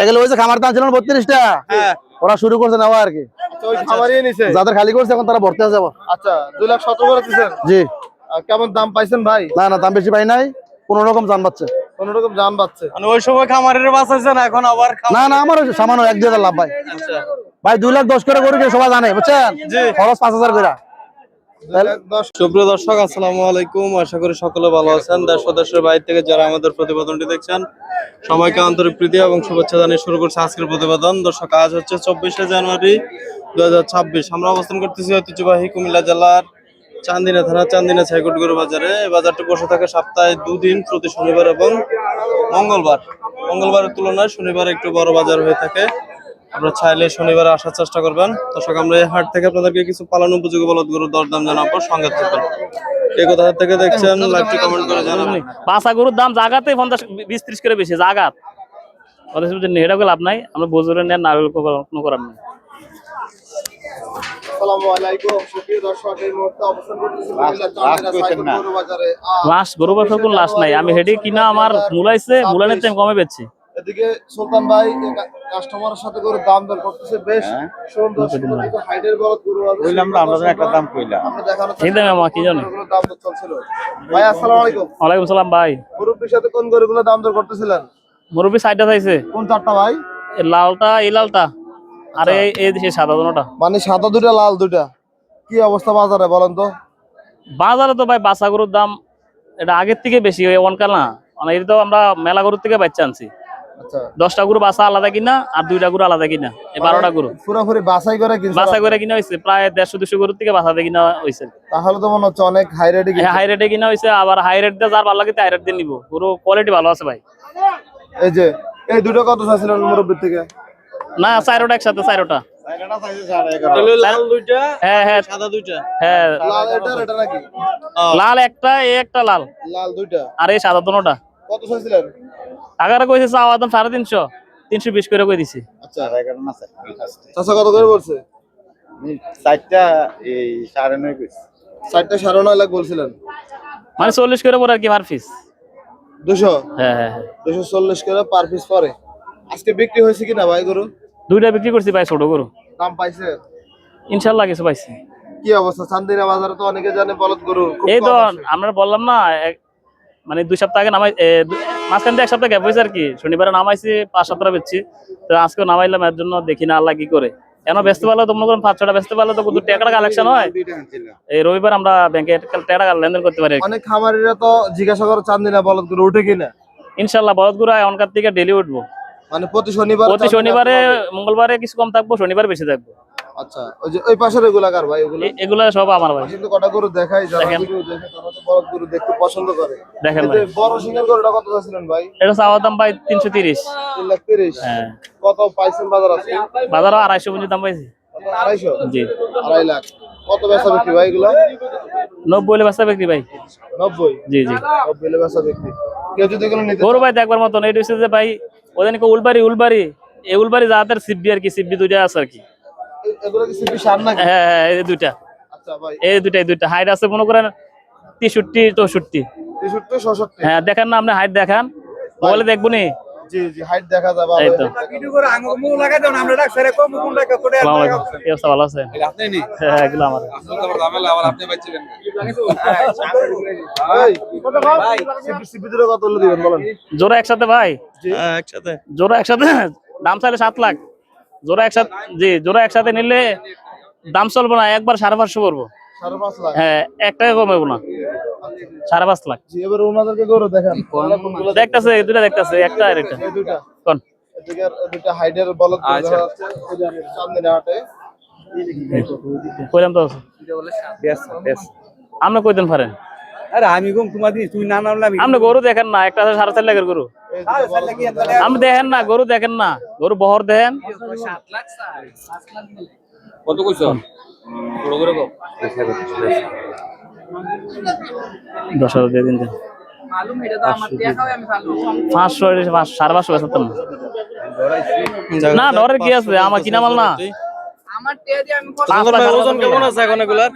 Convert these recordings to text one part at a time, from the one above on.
এগুলো ওই যে খামার দাম ছিল বত্রিশটা। হ্যাঁ। ওরা শুরু করছে নেওয়া আর কি। যাদের খালি করছে এখন তারা ভর্তি যাব। আচ্ছা দুই লাখ সতেরো জি। কেমন দাম পাইছেন ভাই? না না দাম বেশি পাই নাই। কোন রকম জান পাচ্ছে কোন রকম জান পাচ্ছে মানে ওই সময় খামারের বাঁচাইছেন এখন আবার না না আমার সামান্য এক দুই লাভ ভাই। আচ্ছা। ভাই দুই লাখ দশ করে সবাই জানে বুঝছেন? খরচ পাঁচ হাজার করে। সুপ্রিয় দর্শক, আসসালামু আলাইকুম। আশা করি সকলে ভালো আছেন। দেশ দেশের বাইরে থেকে যারা আমাদের প্রতিবেদনটি দেখছেন, সবাইকে আন্তরিক প্রীতি এবং শুভেচ্ছা জানিয়ে শুরু করছে আজকের প্রতিবেদন। দর্শক, আজ হচ্ছে চব্বিশে জানুয়ারি দু হাজার ছাব্বিশ। আমরা অবস্থান করতেছি ঐতিহ্যবাহী কুমিল্লা জেলার চান্দিনা থানা চান্দিনা ছাইকুটগড় বাজারে। এই বাজারটি বসে থাকে সপ্তাহে দুদিন প্রতি শনিবার এবং মঙ্গলবার। মঙ্গলবারের তুলনায় শনিবার একটু বড় বাজার হয়ে থাকে। আপনারা চাইলে শনিবারে আসার চেষ্টা করবেন। দর্শক আমরা এই হাট থেকে আপনাদেরকে কিছু পালন উপযোগী বলদ গরুর দরদাম জানাব সঙ্গে থাকবেন। এই কোথা থেকে দেখছেন লাইভটি কমেন্ট করে জানাবেন। পাঁচা গরুর দাম জাগাতে পঞ্চাশ বিশ ত্রিশ করে বেশি জাগাত। এটা লাভ নাই। আমরা বজুরে নেন কোনো করার নেই। লাশ গরু বাসা কোন লাশ নাই। আমি হেডে কিনা আমার মূলাইছে মূলানের টাইম কমে পেয়েছি এদিকে সুলতান ভাই কাস্টমারের সাথে করে দাম দর করতেছে বেশ সুন্দর সুন্দর হাইডের বলদ গরু আছে। আমরা একটা দাম কইলাম। আমরা এই দামে আমার কি জানি। দাম দর চলছিল। ভাই আসসালামু আলাইকুম। ওয়ালাইকুম সালাম ভাই। মুরব্বির সাথে কোন গরুগুলো দাম দর করতেছিলেন? মুরব্বী সাইডটা চাইছে। কোন চারটা ভাই? এই লালটা এই লালটা। আর এই এই দেশে সাদা দোনোটা মানে সাদা দুইটা লাল দুইটা। কি অবস্থা বাজারে বলেন তো? বাজারে তো ভাই বাসা গরুর দাম এটা আগের থেকে বেশি ওই অনকাল না। মানে এটা তো আমরা মেলা গরুর থেকে বাচ্চা আনছি। আচ্ছা দশটা গরু বাসা আলাদা কিনা আর দুইটা গরু আলাদা কিনা? এই বারোটা গরু। পুরোপুরি বাছাই করে বাসা করে কিনা হয়েছে প্রায় দেড়শো দুশো গরুর থেকে বাসাতে কিনা হয়েছে তাহলে তো মনে হচ্ছে অনেক হাই রেটে হাই রেটে কিনা হয়েছে আবার হাই রেট দিয়ে যার ভালো লাগে হাই রেট দিয়ে নিবো। পুরো কোয়ালিটি ভালো আছে ভাই। এই যে এই দুটো কত চাইছিলেন মুরব্বির থেকে? না চারোটা একসাথে চারোটা। লাল হ্যাঁ হ্যাঁ। হ্যাঁ। লাল এটা এটা নাকি? লাল একটা এই একটা লাল। লাল দুইটা। আর এই সাদা দুটা। কত চাইছিলেন? আগারে কইছে চাওয়া দাম সাড়ে তিনশো তিনশো বিশ করে কই দিছি। আচ্ছা চাচা কত করে বলছে? চারটা এই সাড়ে নয় পিস চারটা সাড়ে নয় লাখ বলছিলেন। মানে চল্লিশ করে পরে আর কি মার পিস দুশো? হ্যাঁ হ্যাঁ হ্যাঁ। দুশো চল্লিশ করে পার পিস পরে আজকে বিক্রি হয়েছে কিনা ভাই গরু? দুইটা বিক্রি করছি ভাই ছোট গরু। দাম পাইছে? ইনশাল্লাহ কিছু পাইছি। কি অবস্থা? চান্দিনা বাজারে তো অনেকে জানে বলদ গরু এই তো আমরা বললাম না এক- মানে দুই সপ্তাহ আগে নামাই মাঝখান দিয়ে এক সপ্তাহ গ্যাপ হয়েছে আর কি। শনিবারে নামাইছি পাঁচ সপ্তাহ বেচছি। তো আজকে নামাইলাম এর জন্য দেখি না আল্লাহ কি করে। কেন ব্যস্ত পারলে তো মনে করেন পাঁচ ছটা ব্যস্ত পারলে তো দু টাকাটা কালেকশন হয়। এই রবিবার আমরা ব্যাংকে টাকা লেনদেন করতে পারি অনেক খামারিরা তো জিজ্ঞাসা করে চান্দিনা বলদ গরু উঠে কিনা? ইনশাল্লাহ বলদগুড়া এখনকার থেকে ডেলি উঠবো। মানে প্রতি শনিবার প্রতি শনিবারে মঙ্গলবারে কিছু কম থাকব শনিবার বেশি থাকব। আচ্ছা ওই যে ওই পাশের ভাই এগুলো সব আমার ভাই। কিন্তু কটা গরু দেখাই যারা দেখেন। দেখে তারা তো বলদ গরু দেখতে পছন্দ করে। দেখেন ভাই। বড় সিংহের গরুটা কত চাইছিলেন ভাই? এটা চাওয়া দাম ভাই হ্যাঁ। কত পাইছেন বাজার আছে বাজারও আড়াইশো পর্যন্ত দাম পাইছি। কত? আড়াইশো? জি। আড়াই লাখ। কত বেচা বিক্রি ভাই এগুলো? বিক্রি জি বেচা বিক্রি। কেউ যদি এগুলো নিতে গরু ভাই দেখবার মতন এটা হচ্ছে যে ভাই ওদের উলবাড়ি উলবাড়ি। এই উলবাড়ি যাদের সিবি আর কি সিবি দুইটা আছে আর কি। এগুলো কি সিপি সার নাকি? হ্যাঁ হ্যাঁ এই দুইটা। আচ্ছা ভাই। এই দুইটা এই দুইটা। হাইট আছে মনে করেন তেষট্টি চৌষট্টি। তেষট্টি ছষট্টি হ্যাঁ দেখেন না আপনি হাইট দেখান। মোবাইলে দেখব নি। জি জি হাইট দেখা যাবে এই তো। ভালো। আসসালামু আলাইকুম। কি অবস্থা ভালো আছে? হ্যাঁ, এগুলো আমার। ভাই সিপি সিপি কত হলে দিবেন বলেন? জোড়া একসাথে ভাই? হ্যাঁ একসাথে। জোড়া একসাথে? দাম চাইলে সাত লাখ। জোড়া একসাথে জি জোড়া একসাথে নিলে দাম চলবো না একবার সাড়ে পাঁচশো করব হ্যাঁ এক টাকা কমাবো না। সাড়ে পাঁচ লাখ। জি এবার ওনাদেরকে গরু দেখেন। কোনগুলো দেখতেছে দুটা দেখতেছে একটা আর একটা। কোন? হাইডের বলদ সামনে হাটে। কইলাম তো আপনি কই দিন পারেন আরে আমি তোমার দিন তুমি না নামলে আমি আপনি গরু দেখেন না একটা আছে সাড়ে চার লাখের গরু। আপনি দেখেন না গরু দেখেন না গরু বহর দেখেন। কত কইছো? দশ হাজার দিয়ে দিন দেন। পাঁচশো পাঁচ- সাড়ে পাঁচশো না ডরের কি আছে? আমার কিনা মাল না। ওজন লাখ কেমন আছে এখন এগুলার?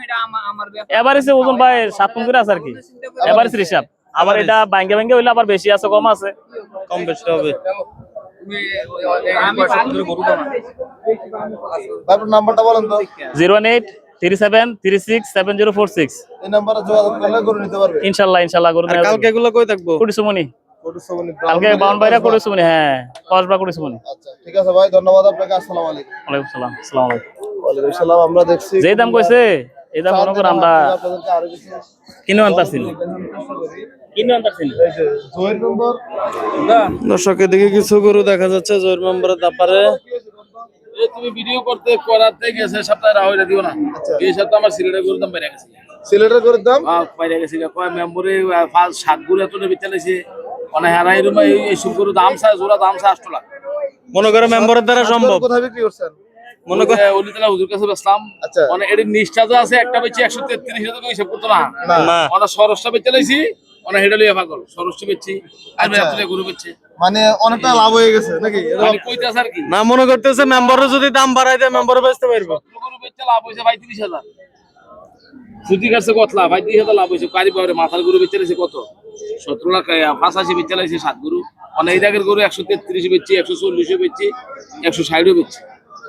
এভারেজে ওজন ভাই সাত পন করে আছে আর কি। এভারেজ হিসাব আবার এটা ব্যাংকে ব্যাংকে হইলে আবার বেশি আছে কম আছে। কম বেশি হবে। নাম্বারটা বলেন তো। Zero eight three seven three six seven zero four six. এই নাম্বারে যোগাযোগ করলে গরু নিতে পারবে। ইনশাল্লাহ ইনশাল্লাহ কালকে এগুলো কই থাকব? সবনি কালকে বাউন বাইরা কুড়িসুমনি হ্যাঁ কসবা আচ্ছা ঠিক আছে ভাই ধন্যবাদ আপনাকে আসসালামু আলাইকুম। ওয়ালাইকুম সালাম আসসালামু আলাইকুম। ওয়ালাইকুম আসসালাম আমরা দেখছি যেই দাম কইছে এই দাম মনে করো আমরা কিছু কিনে আনতাছি জয়ের গরু দেখা যাচ্ছে জোর মেম্বারের ব্যাপারে তুমি ভিডিও করতে করাতে গেছে সপ্তাহে রাহুল দিও না। এই সপ্তাহে আমার সিলেটের গরুর দাম বেড়ে গেছে। সিলেটের গরুর দাম? বাইরে গেছে কয় মেম্বরে ফার্স্ট সাত গরু এত বেচালেছে মানে হেরাই রুমে এই সব গরু দাম জোড়া দাম আষ্ট লাখ। মনে করে মেম্বারের দ্বারা সম্ভব। কোথায় বিক্রি করছেন? মনে কর অলিতলা হুজুর কাছে আচ্ছা। মানে এর নিষ্ঠা আছে একটা বেচি একশো তেত্রিশ হাজার টাকা হিসাব করতো না। না। না। অনেক সরসটা বেচে লাইছি অনেক হেডে লিয়ে পাগল। সরসটি বেচছি আর আচ্ছা। এত গরু বেচছে মানে অনেকটা লাভ হয়ে গেছে নাকি? মানে কইতে আর কি। না মনে করতেছে মেম্বারও যদি দাম বাড়াই দেয় মেম্বারও বেচতে পারব। গরু লাভ হয়েছে ভাই তিরিশ হাজার। সুতি কাছে কত লাভ? ভাই তিরিশ হাজার লাভ হয়েছে। কারি পাওয়ারে মাথার গরু বেচে লাইছে কত? সতেরো লাখ পাঁচাশি বেচে লাইছে সাত গরু। মানে এই জায়গার গরু একশো তেত্রিশ বেচছি একশো চল্লিশও বেচছি একশো ষাটও বেচছি।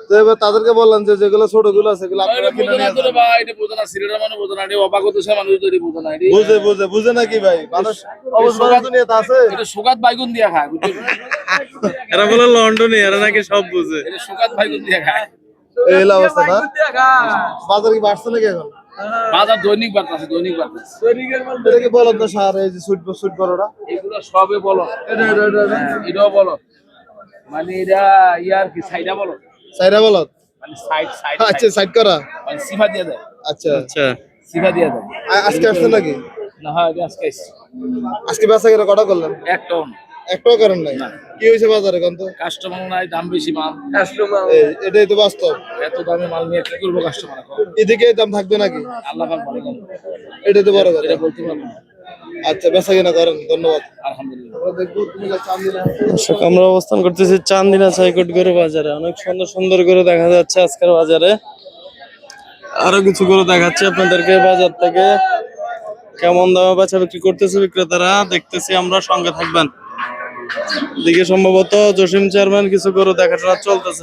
তো এবার তাদেরকে বললান যে যেগুলো ছোটগুলো আছে সেগুলো আপনারা কিনে না নিয়ে তো যান। ভাই, এটা বোঝে না, সিলেটের মানুষ বোঝে না, এটা মানুষ যদি বোঝে না, বুঝে বুঝে বুঝে নাকি ভাই? মানুষ অবশ্য দুনিয়াতে আছে। এটা সুগাত বাইগুন দিয়া খায়, এরা বলে লন্ডনে এরা নাকি সব বুঝে। এটা সুগাত বাইগুন দিয়া খায়। এই হলো অবস্থা না? বাজার কি বাড়ছে নাকি এখন? বাজার দৈনিক বাড়তেছে, দৈনিক বাড়তেছে। এটা কি বলেন তো সার এই যে সুইট সুইট বড়টা এগুলো সবে বলো। হ্যাঁ, এটাও বলো মানে এটা ইয়ার কি সাইডা বলো সাইরা বলত মানে সাইড সাইড আচ্ছা সাইড। করা? মানে সিফা দিয়ে দেয়। আচ্ছা। আচ্ছা। সিফা দিয়ে দেয়। আজকে আসছে নাকি না হয় আজকে। আজকে বেচা কিনা কটা করলেন? এক টন। একটাও করেন নাই? কি হয়েছে বাজারে কোন তো? কাস্টমার নাই দাম বেশি মাল। এই, এটাই তো বাস্তব। এত দামে মাল নিয়ে কি করব কাস্টমার এদিকে দাম থাকবে নাকি? আল্লাহ পাক ভালো জানে। এটাই তো বড় কথা। এটা বলতে পারব না। আচ্ছা বেচা কিনা করেন ধন্যবাদ। দর্শক আমরা অবস্থান করতেছি চান্দিনা সাইকট গরু বাজারে। অনেক সুন্দর সুন্দর গরু দেখা যাচ্ছে আজকের বাজারে। আরও কিছু গরু দেখাচ্ছি আপনাদেরকে বাজার থেকে। কেমন দামে বাচ্চা বিক্রি করতেছে বিক্রেতারা দেখতেছি আমরা সঙ্গে থাকবেন। দিকে সম্ভবত জসিম চেয়ারম্যান কিছু গরু দেখাশোনা চলতেছে।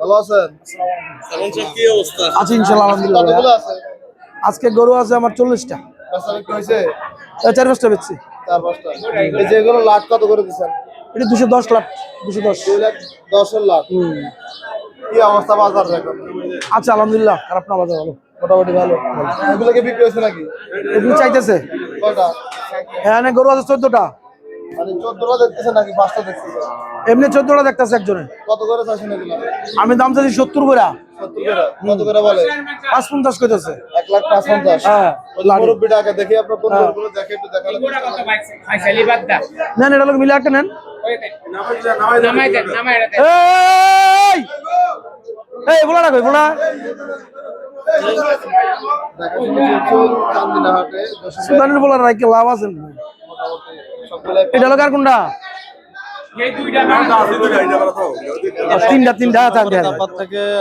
ভালো আছেন? কি অবস্থা? আছি ইনশাল্লাহ আলহামদুলিল্লাহ আছে? আজকে গরু আছে আমার চল্লিশটা। হয়েছে চার পাঁচটা বেচছি। চার পাঁচটা। যেগুলো লাখ কত করে দিচ্ছেন? এটা দুশো দশ লাখ দুশো লাখ দশের লাখ। কি অবস্থা বাজার এখন? আচ্ছা আলহামদুলিল্লাহ খারাপ না বাজার ভালো মোটামুটি ভালো। এগুলো কি বিক্রি হয়েছে নাকি? এগুলো চাইতেছে। কয়টা? এখানে গরু আছে চোদ্দটা মানে চোদ্দটা দেখতেছে নাকি পাঁচটা দেখতেছে এমনি চোদ্দটা দেখতেছে একজনে কত করে চাইছেন এগুলো আমি দাম চাইছি সত্তর করে সত্তর করে কত করে বলে পাঁচ পঞ্চাশ করতেছে এক লাখ পাঁচ পঞ্চাশ হ্যাঁ মুরব্বীটা আগে দেখি আপনার কোন গরুগুলো দেখে একটু দেখালে নেন এটা লোক মিলে একটা নেন এই এই বলা রাখো বলা সুদানের বলা রাখে লাভ আছে? না। সবগুলো এটা লোক আর কোনটা? তিনটা তিনটা থাকবে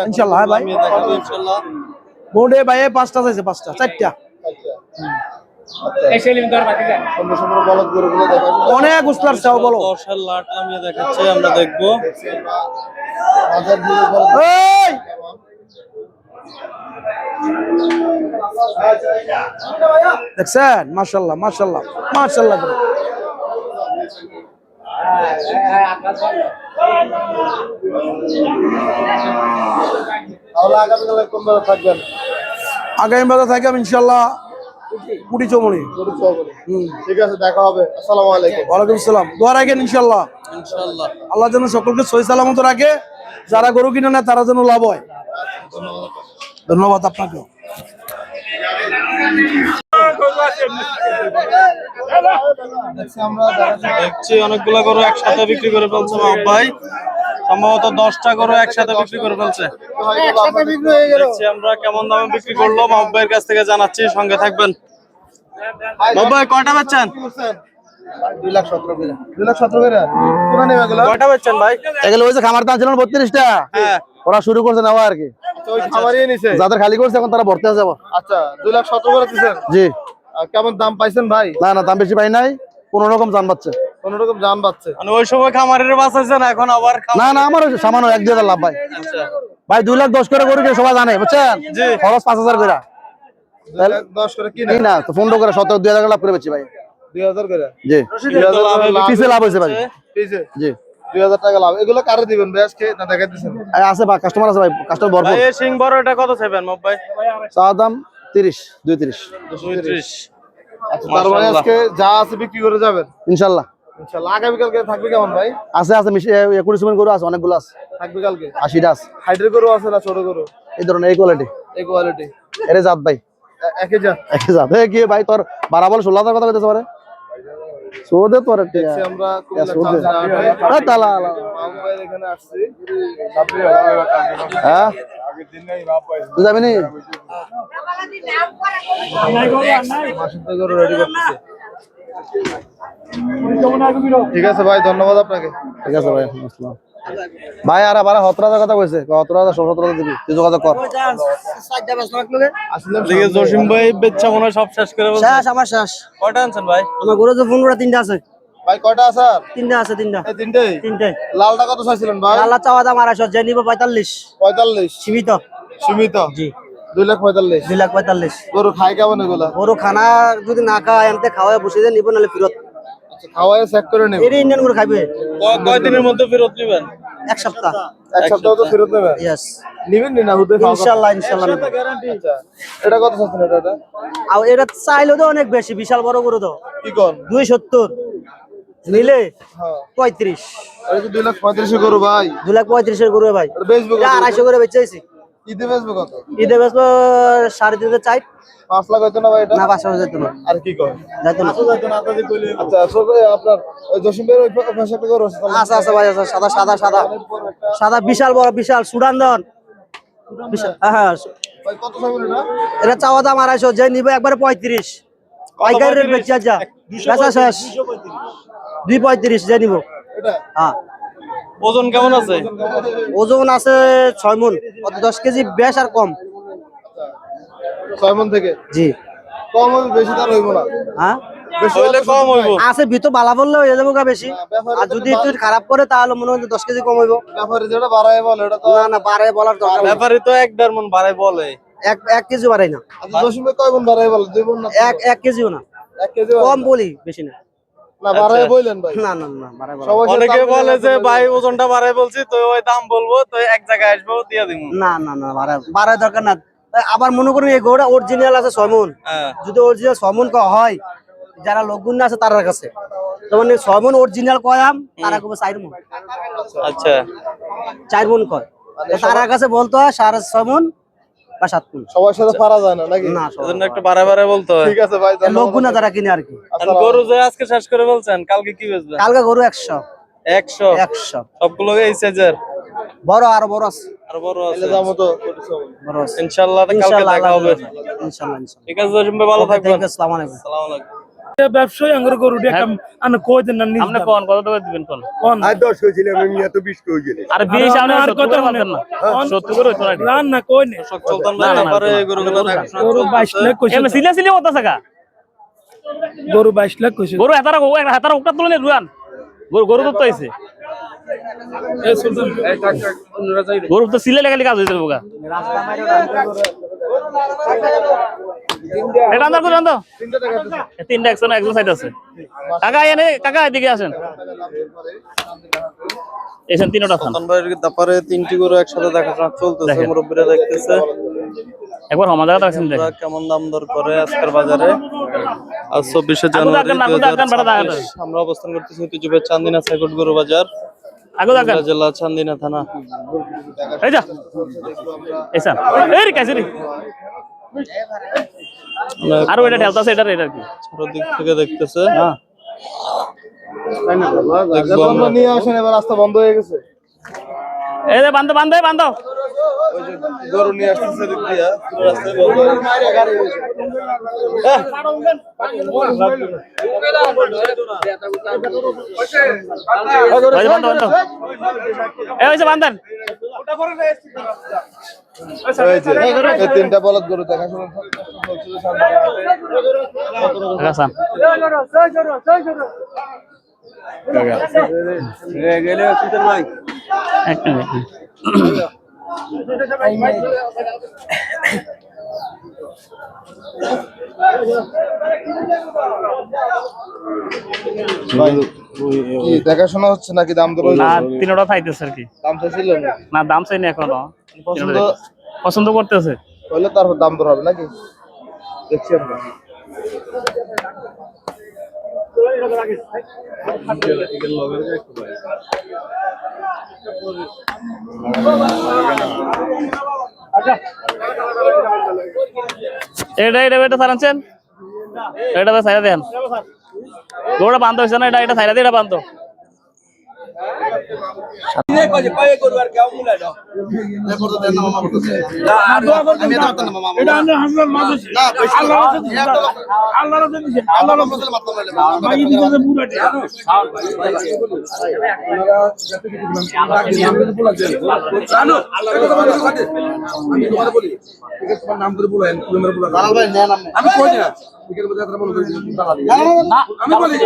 ইনশাল্লাহ, হ্যাঁ ভাই। পাঁচটা চাইছে পাঁচটা চারটা। অনেক উসলার চাও বলো। লাট নামিয়ে দেখাচ্ছে আমরা দেখব হাজার দুই বলদ এই দেখছেন? কোন বেলা থাকবেন আগামী বাজার থাকি আমি ইনশাল্লাহ কুড়ি চৌমনি ঠিক আছে দেখা হবে আসসালামু। আলাইকুম ওয়ালাইকুম সালাম দোয়া রাখেন ইনশাল্লাহ ইনশাল্লাহ আল্লাহ যেন সকলকে সহি সালামত রাখে যারা গরু কিনে না তারা যেন লাভ হয়। ধন্যবাদ আপনাকেও আপনাকে। দেখছি অনেকগুলো গরু একসাথে বিক্রি করে ফেলছে মাহবুব ভাই। সম্ভবত দশটা গরু একসাথে বিক্রি করে ফেলছে। বিক্রি হয়ে গেল দেখছি আমরা কেমন দামে বিক্রি করল। মাহবুব ভাইয়ের কাছ থেকে জানাচ্ছি সঙ্গে থাকবেন। ভাই কয়টা বেচছেন? ভাই? এগুলো ওই যে খামার দাম ছিল বত্রিশটা। হ্যাঁ। ওরা শুরু করছে নেওয়া আর কি। যাদের খালি করছে এখন তারা ভর্তি যাব। আচ্ছা দুই লাখ সতেরো করে দিচ্ছেন জি। কেমন দাম পাইছেন ভাই? না না দাম বেশি পাই নাই কোন রকম জান পাচ্ছে কোন রকম যান পাচ্ছে মানে ওই সময় খামারের বাঁচাইছেন এখন আবার না না আমার সামান্য এক দুই লাভ ভাই। আচ্ছা। ভাই দুই লাখ দশ করে গরু সবাই জানে বুঝছেন? খরচ পাঁচ হাজার করে। দশ করে কি না তো ফোন করে সতেরো দুই হাজার লাভ করে বেচি ভাই। দুই হাজার করে? জি। দুই লাভ হয়েছে। ভাই। জি। দুই হাজার টাকা লাভ। এগুলো কারে দিবেন ভাই আজকে? না দেখাইতেছেন এই আছে ভাই কাস্টমার আছে ভাই কাস্টমার ভরপুর। এই সিং বড় এটা কত চাইবেন মব চা দাম তিরিশ দুই তিরিশ। আচ্ছা তার মানে আজকে যা আছে বিক্রি করে যাবেন? ইনশাল্লাহ। ইনশাআল্লাহ আগামীকালকে থাকবে কেমন ভাই? আছে গরু আছে অনেকগুলো আছে। থাকবে কালকে? আশিটা আছে। হাইড্রের গরু আছে না ছোট গরু? এই ধরনের এই কোয়ালিটি এই কোয়ালিটি এরে জাত ভাই। একই যা একে জাত। এ কি ভাই তোর বারা বল ষোলো হাজার কথা কইতেছে পারে সোদে তো আমরা কুমিল্লা সুদে। চাঁদনা ভাই এ তালা আলা। এখানে আসছি। হ্যাঁ? তুই যাবি নি গরু রেডি করতেছে ঠিক আছে ভাই ধন্যবাদ আপনাকে। ঠিক আছে ভাই আসসালাম। ভাই আর আবার সতেরো হাজার কথা কইছে। সতেরো হাজার সতেরো হাজার দিবি। তুই যোগাযোগ কর। জসিম ভাই বেচ্চা মনে সব শেষ করে বলছে। শেষ আমার শেষ। কয়টা আনছেন ভাই? আমার গরু তো তিনটা আছে। ভাই কয়টা আছে তিনটা আছে তিনটা। এই তিনটেই তিনটে। লালটা কত চাইছিলেন ভাই? আল্লাহ চাওয়া দাম আড়াইশো যে নিব পঁয়তাল্লিশ। পঁয়তাল্লিশ? সীমিত। সীমিত? জি। দুই লাখ পঁয়তাল্লিশ? দুই লাখ পঁয়তাল্লিশ। গরু খাই কেমন এগুলা? গরু খানা যদি না খায় এমতে খাওয়ায় বসে দিয়ে নিব নাহলে ফেরত। আচ্ছা, খাওয়াই চেক করে নেব। খাইবে? কয়- কয়দিনের মধ্যে ফেরত নেবেন? এক সপ্তাহ। এক সপ্তাহ তো ফেরত নেবে? ইয়েস নিবেন নি হুদে ইনশাল্লাহ নেব। আচ্ছা এটা কত চাচ্ছেন এটা আর এটা চাইলেও তো অনেক বেশি বিশাল বড় গরু তো। কি কোন? দুই সত্তর নিলে হ্যাঁ। পঁয়ত্রিশ। দুই লাখ পঁয়ত্রিশে গরু ভাই। দুই লাখ পঁয়ত্রিশের গরু ভাই। আড়াইশো করে বেচেছি ঈদে বেচবো কত? ঈদে বেচবো সাড়ে তিনশো চাই পাঁচ লাখ হইতো না ভাই এটা? না যেত না আর কি কয়? যাইতো না আচ্ছা আসলে আপনার ওই জসিম ভাইয়ের ওই পা- পাশে একটা গরু আছে আছে আছে ভাই আছে সাদা সাদা সাদা। সাদা বিশাল বড় বিশাল সুডান দন হ্যাঁ হ্যাঁ কত চাইবেন এটা? এটা চাওয়া দাম আড়াইশো যে নিবে একবারে পঁয়ত্রিশ। পাইকারি রেট বেচে বেচা শেষ দুই পঁয়ত্রিশ যে নিব। এটা? হ্যাঁ। ওজন কেমন আছে? ওজন আছে ছয় মন। অত দশ কেজি বেশ আর কম। ছয় মন থেকে? জি। কম হবে বেশি তার হইব না। হ্যাঁ? বেশি হইলে হলে কম হইব। আছে ভিতর বালা বললে হয়ে যাব বেশি। আর যদি একটু খারাপ করে তাহলে মনে হয় দশ কেজি কম হইব। ব্যাপারে যেটা বাড়ায় বলে এটা তো না না বাড়ায় বলার দরকার ব্যাপারী তো এক দেড় মন বলে। এক এক কেজি বাড়াই না। আচ্ছা কয় মন বাড়ায় বলে? দুই মন না এক এক কেজিও না। এক কেজি কম বলি বেশি না। না বাড়ায় বললেন ভাই। না না না বাড়ায় বলা সবাই অনেকে বলে যে ভাই ওজনটা বাড়াই বলছি তো ওই দাম বলব তো এক জায়গায় আসব দিয়ে দিব না না না বাড়ায় বাড়ায় দরকার না। আবার মনে করুন এই গরুটা অরিজিনাল আছে হ্যাঁ। যদি অরিজিনাল করা হয় যারা লোকগুণ আছে তার কাছে। তখন ছয়মন অরিজিনাল কয়াম তারা কবে চার মন। আচ্ছা। চার মন কয়। তো তারা কাছে বলতে হয় সাড়ে ছয় মন বা সাত সবার সাথে পারা যায় না নাকি? না এজন্য একটু বলতে ঠিক আছে ভাই লোকগুনা যারা কিনে আর কি। গরু যে আজকে শেষ করে বলছেন কালকে কি বেচবেন? কালকে গরু একশো। একশো? একশো। সবগুলো এই সাইজের? বড় আর বড় আছে। আর বড় আছে। যাব তো। পরিশ্রম। বড় আছে। ইনশাআল্লাহ কালকে ইনশাল্লাহ দেখা হবে। ইনশাল্লাহ ইনশাল্লাহ। ঠিক আছে ভালো থাকবেন। আসসালামু আলাইকুম। আসসালামু আলাইকুম। ব্যবসায়ী আঙ্গুর গরু দেখাম আনে কই দেন না আপনি কোন কত টাকা দিবেন কোন? কোন? আর দশ হয়েছিলাম আমি এত বিশ করে আর বিশ আর আপনি আর কত করে না। কোন? সত্তর করে হইতো না না কই না, ভাই না, না, ব্যাপারে না, গরুগুলো গরু। লাখ কইছে। এমনি সিলে সিলে হতো থাকা গরু বাইশ লাখ কইছে। গরু হেতারা হেতারা উকটা তুলে রুয়ান। গরু গরু তো আইছে। গরু তো সিলে লেগালি কাজ যাবে বোকা এটা আন্দার করে আন্দো তিনটা সাইড আছে। কাকা এনে কাকা এদিকে আসেন। এসেন তিনটা থান ব্যাপারে তিনটি গরু একসাথে দেখাশোনা চলতেছে। মুরব্বীরা দেখতেছে। একবার হমা জায়গা রাখছেন দেখেন। কেমন দাম দর করে আজকের বাজারে? আজ চব্বিশে জানুয়ারি দেখেন, আগুন দেখেন, বেটা দেখেন। 2026 আমরা অবস্থান করতেছি ঐতিহ্যবাহী চান্দিনা সাইকট গরু বাজার আগো কুমিল্লা জেলা চান্দিনা থানা। এই যা। এসেন এই রে কাছে রে। আর ওইটা ঢেলতা এটা এটা কি। ছোট দিক থেকে দেখতেছে। হ্যাঁ। বন্ধ নিয়ে আসেন এবার রাস্তা বন্ধ হয়ে গেছে। এই রে বান্ধ বান্ধব বান্ধব ওই যে গরু নিয়ে আসতেছে দিক দিয়া হয়ে। তিনটা বলদ গরু দেখাশোনা এক মিনিট। দেখাশোনা হচ্ছে নাকি দাম দর না তিনটা খাইতেছে আর কি। দাম চাইছিলেন না দাম চাইনি এখনও। পছন্দ পছন্দ করতেছে। হলে তারপর দাম দর হবে নাকি? দেখছি আমরা। এটা এটা এটা এটা বান্ধ না এটা এটা সাইরা দিয়ে এটা বান্ধ ভাই দিতে পুরাটি আমি কই না আমি বলি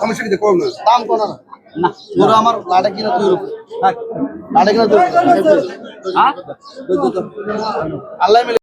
সমস্যা কি কম না দাম কোন না তোর আমার লাড়া কিনা কিনা তুই আল্লাহ